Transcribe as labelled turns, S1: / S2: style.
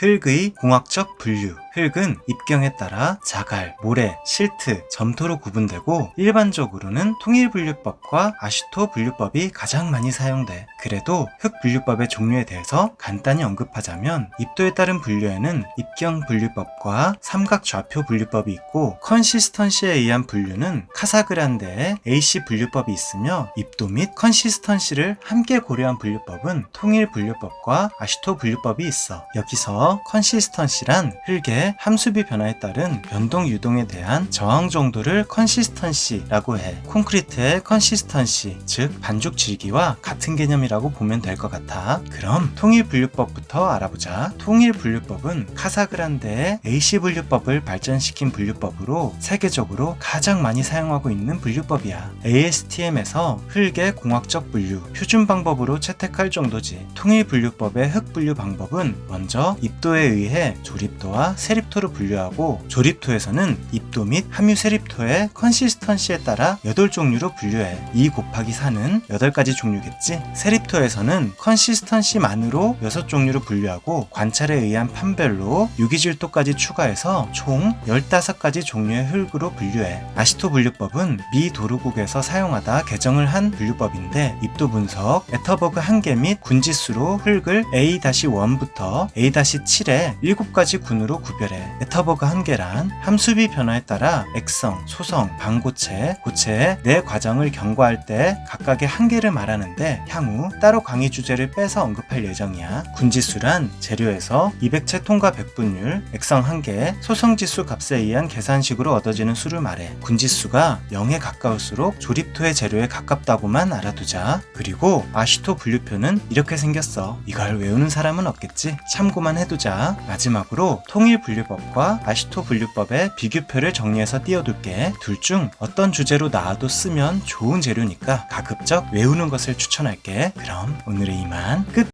S1: 흙의 공학적 분류. 흙은 입경에 따라 자갈, 모래, 실트, 점토로 구분되고 일반적으로는 통일분류법과 아시토 분류법이 가장 많이 사용돼. 그래도 흙 분류법의 종류에 대해서 간단히 언급하자면 입도에 따른 분류에는 입경 분류법과 삼각 좌표 분류법이 있고 컨시스턴시에 의한 분류는 카사그란데의 AC 분류법이 있으며 입도 및 컨시스턴시를 함께 고려한 분류법은 통일 분류법과 아시토 분류법이 있어. 여기서 컨시스턴시란 흙의 함수비 변화에 따른 변동 유동에 대한 저항 정도를 컨시스턴시라고 해. 콘크리트의 컨시스턴시, 즉 반죽 질기와 같은 개념이라고 보면 될 것 같아. 그럼 통일 분류법부터 알아보자. 통일 분류법은 카사그란데의 AC 분류법을 발전시킨 분류법으로 세계적으로 가장 많이 사용하고 있는 분류법이야. ASTM에서 흙의 공학적 분류, 표준 방법으로 채택할 정도지. 통일 분류법의 흙 분류 방법은 먼저 입도에 의해 조립도와 세립토를 분류하고 조립토에서는 입도 및 함유 세립토의 컨시스턴시에 따라 8종류로 분류해. 2 곱하기 4는 8가지 종류겠지? 세립토에서는 컨시스턴시만으로 6종류로 분류하고 관찰에 의한 판별로 유기질도까지 추가해서 총 15가지 종류의 흙으로 분류해. 아시토 분류법은 미 도르국에서 사용하다 개정을 한 분류법인데 입도 분석, 에터버그 한개 및 군지수로 흙을 A-1부터 A-7의 7가지 군으로 구별해. 에터버그 한개란 함수비 변화에 따라 액성, 소성, 반고체, 고체의 네 과정을 경과할 때 각각의 한계를 말하는데 향후 따로 강의 주제를 빼서 언급 할 예정이야. 군지수란 재료에서 200채 통과 백분율, 액성 한개, 소성지수 값에 의한 계산식으로 얻어지는 수를 말해. 군지수가 0에 가까울수록 조립토의 재료에 가깝다고만 알아두자. 그리고 아시토 분류표는 이렇게 생겼어. 이걸 외우는 사람은 없겠지? 참고만 해두자. 마지막으로 통일 분류법과 아시토 분류법의 비교표를 정리해서 띄워둘게. 둘 중 어떤 주제로 나와도 쓰면 좋은 재료니까 가급적 외우는 것을 추천할게. 그럼 오늘의 이만 끝!